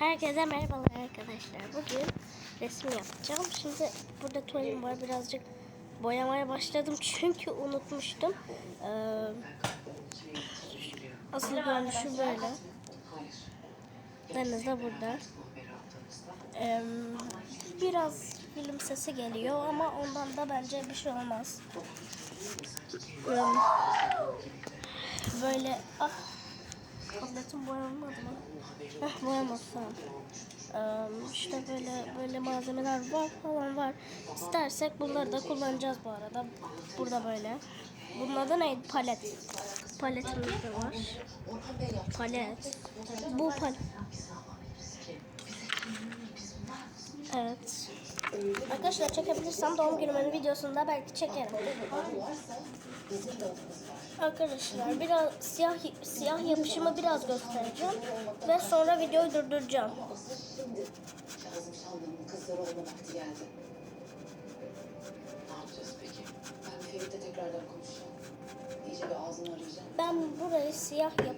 Herkese merhabalar arkadaşlar. Bugün resim yapacağım. Şimdi burada tuvalim var. Birazcık boyamaya başladım çünkü unutmuştum. Ee, asıl görünüşü böyle. Deniz de burada. Ee, biraz film sesi geliyor ama ondan da bence bir şey olmaz. Ee, böyle ah tabletim boyanmadı mı? Heh boyamadı tamam. Ee, işte böyle böyle malzemeler var falan var. İstersek bunları da kullanacağız bu arada. Burada böyle. Bunun adı neydi? Palet. Paletimiz de var. Palet. Bu palet. Evet. Arkadaşlar çekebilirsem doğum günümün videosunda belki çekerim. Arkadaşlar biraz siyah siyah yapışımı biraz göstereceğim ve sonra videoyu durduracağım. Ben burayı siyah yap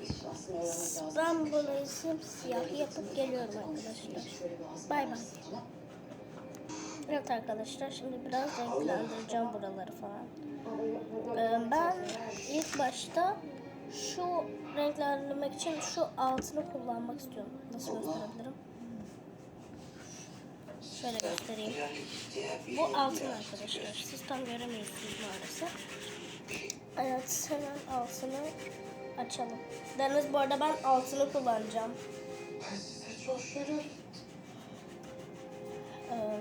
ben burayı simsiyah yapıp geliyorum arkadaşlar. Bay bay. Evet arkadaşlar şimdi biraz renklendireceğim buraları falan. Ee, ben ilk başta şu renklendirmek için şu altını kullanmak istiyorum. Nasıl gösterebilirim? Şöyle göstereyim. Bu altın arkadaşlar. Siz tam göremiyorsunuz maalesef. Evet hemen altını açalım. Deniz bu arada ben altını kullanacağım. Ee,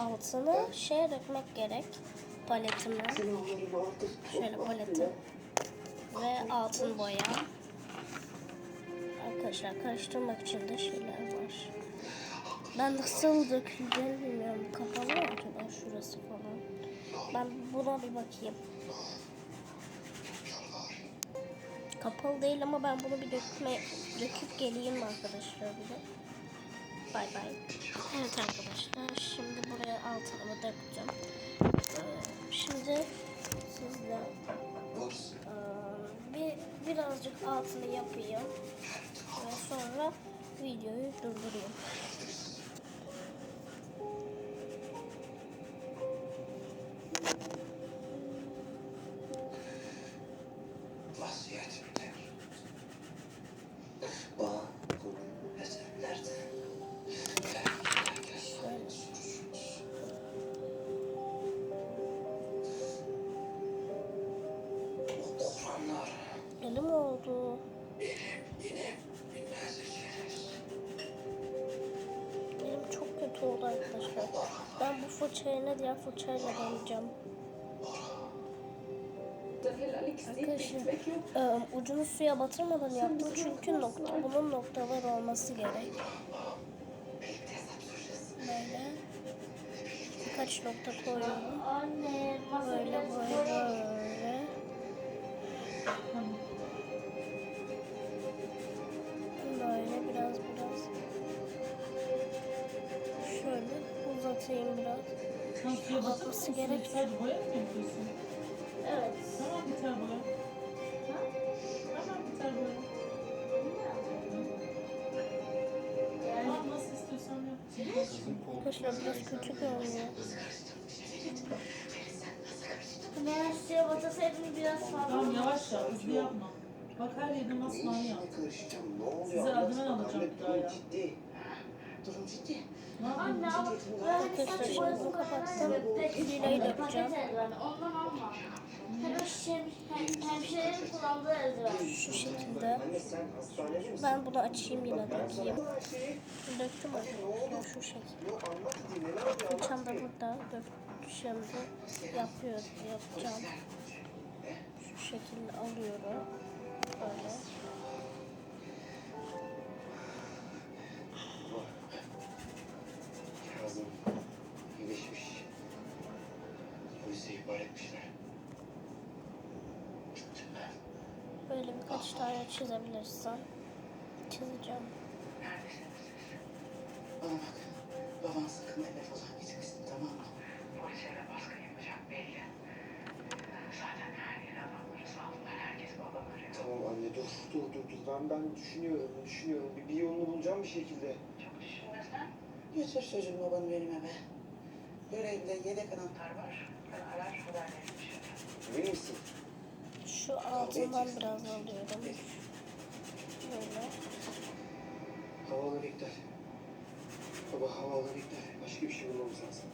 altını şeye dökmek gerek. Paletime. Şöyle paletim. Ve altın boya. Arkadaşlar karıştırmak için de şeyler var. Ben nasıl döküleceğini bilmiyorum. Kapalı mı acaba şurası falan? Ben buna bir bakayım. Kapalı değil ama ben bunu bir dökme, döküp geleyim arkadaşlar bir de. Bay bay. Evet arkadaşlar şimdi buraya altını dökeceğim. Ee, şimdi sizle ee, bir birazcık altını yapayım ve sonra videoyu durdurayım. Oldu arkadaşlar. Ben bu fırçayla diğer fırçayla deneyeceğim. Arkadaşlar e, ucunu suya batırmadan yaptım çünkü nokta bunun noktalar olması gerek. Böyle birkaç nokta koyuyorum. Böyle böyle. Böyle Sen suya batır Batması mısın? gerek. Sadece boya mı yapıyorsun? Evet. Tamam biter boya. Tamam biter boya. Tamam nasıl istiyorsan yap. Arkadaşlar biraz kötü görünüyor. Ben suya batasaydım biraz fazla. Tamam yavaş yap, hızlı yapma. Bak her yerine masmavi yap. karışacağım. Ne oluyor? Size eldiven alacağım bir daha ya. Durum ciddi. Arkadaşlar. Şu şekilde. Ben bunu açayım yine dökeyim. Döktüm arkadaşlar şu şekilde. Fırçam da burada. Dök şimdi yapıyor, yapacağım. Şu şekilde alıyorum. Tane çizebilirsen çizeceğim. Bana bak. Baban sakın eve falan gitmesin tamam mı? Polislere baskın yapacak belli. Zaten her yere adamları saldılar. Herkes babam arıyor. Tamam anne dur dur dur dur. Ben, ben düşünüyorum düşünüyorum. Bir, bir yolunu bulacağım. Bir şekilde. Çok düşünmesen Götür çocuğum babanı benim eve. Görevde yedek anahtar var. Ben arar haber vermişim. Emin misin? Şu altından biraz alıyorum. Böyle. Havaları iptal. Baba havaları iptal. Başka bir şey bulmamız lazım.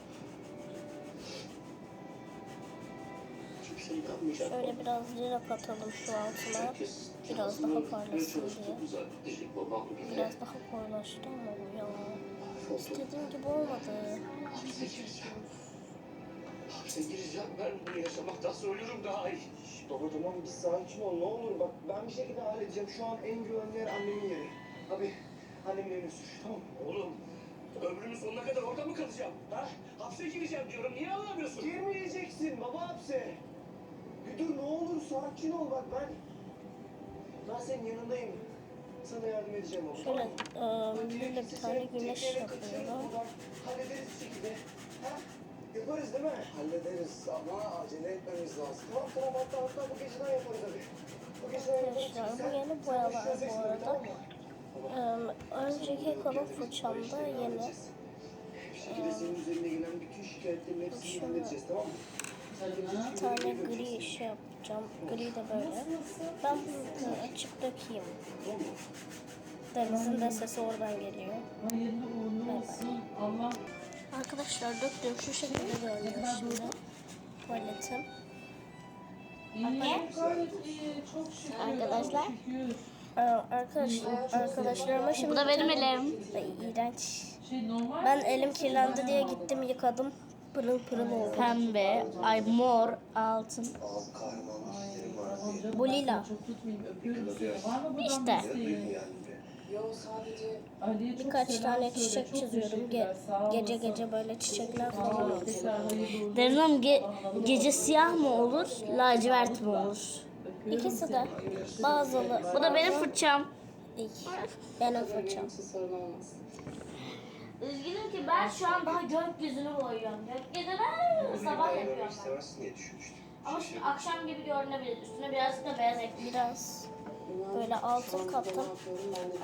Şöyle biraz lira katalım şu altına. Biraz daha parlasın diye. Biraz daha koyulaştı ama ya. İstediğim gibi olmadı. Hapse gireceğim. Ben bunu yaşamaktansa ölürüm daha iyi. Baba tamam bir sakin ol ne olur bak ben bir şekilde halledeceğim. Şu an en güvenli yer annemin yeri. Abi annemin evine sür tamam mı? Oğlum, ömrümün sonuna kadar orada mı kalacağım? Ha? Hapse gireceğim diyorum. Niye anlamıyorsun? Girmeyeceksin baba hapse. Bir dur ne olur sakin ol bak ben. Ben senin yanındayım. Sana yardım edeceğim baba. Şöyle e, böyle bir tane güneş yapıyorum. Hallederiz şekilde. Ha? Yaparız değil mi? Hallederiz ama acele etmemiz lazım. Tamam tamam hatta hatta bu geceden yaparız hadi. Bu geceden yaparız. Arkadaşlar, bu yeni boyalar bu arada. tamam mı? E, önceki kalın fırçamda yeni. Bir şekilde senin üzerine gelen bütün şikayetlerin hepsini halledeceğiz tamam mı? Bir tane gri şey yapacağım. Gri de böyle. Ben bunu açıp dökeyim. Denizin de sesi oradan geliyor. Hayırlı uğurlu olsun. Allah Arkadaşlar döktüm şu şekilde görünüyor şimdi. Tuvaletim. şükür. Arkadaşlar. çok şükür. Ee, arkadaş, arkadaşlarıma şimdi... Bu da benim elim. İğrenç. Şey normal Ben elim kirlendi diye gittim yıkadım. Pırıl pırıl oldu. Pembe, ay mor, altın. Bu lila. Çok tutmayayım. Öpüyorum seni. Var mı buradan İşte. Birkaç tane çiçek çiziyorum. Ge- gece gece böyle çiçekler falan ol, oluyor. tekrar hayırlı uğurlu Derin Hanım ge- olsun. gece siyah mı olur, lacivert mi olur? İkisi de. Bazıları. Bu da benim fırçam. Benim fırçam. Üzgünüm ki ben şu an daha gökyüzünü boyuyorum. Gökyüzünü sabah yapıyorum ben. Ama şimdi akşam gibi görünebilir. Üstüne birazcık da beyaz ekledim. Biraz. Böyle altın kattım.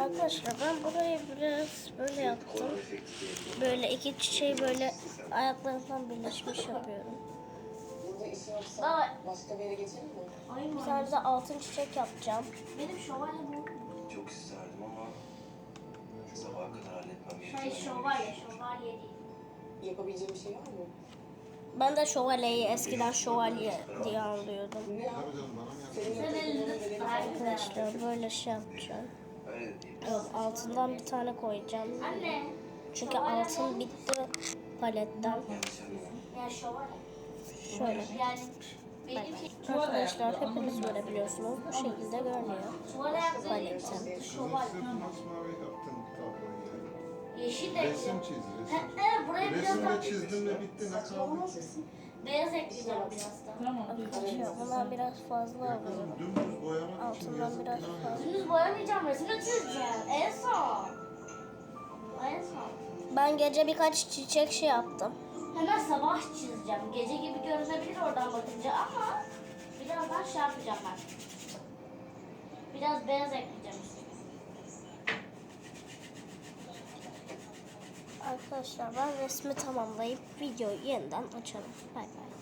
Arkadaşlar ben burayı biraz böyle yaptım. Böyle iki çiçeği böyle ayaklarından birleşmiş yapıyorum. Burada iş yoksa Baba. başka bir yere geçelim mi? Bir tane de altın çiçek yapacağım. Benim şövalye bu. Çok isterdim ama sabaha kadar halletmem Şey gerekiyor. şövalye, şövalye değil. Yapabileceğim bir şey var mı? Ben de şövalyeyi eskiden şövalye diye anlıyordum. Arkadaşlar böyle şey yapacağım. Evet, altından bir tane koyacağım. Çünkü altın bitti paletten. Şöyle. Arkadaşlar hepiniz görebiliyorsunuz. Bu şekilde görünüyor. şövalye Yeşil de Resim çiz, Ha, resim. Evet, buraya biraz Resim daha de çizdin bitti ne kaldı ki? beyaz ekleyeceğim biraz da. Tamam. Bundan biraz fazla Ya alıyorum. kızım dümdüz boyamak için Altından yazık biraz günah fazla. Dümdüz boyamayacağım, resimle çizeceğim. En son. En son. Ben gece birkaç çiçek şey yaptım. Hemen sabah çizeceğim. Gece gibi görünebilir oradan bakınca ama birazdan şey yapacağım ben. Biraz beyaz ekleyeceğim üstüne. Arkadaşlar ben resmi tamamlayıp videoyu yeniden açarım. Bay bay.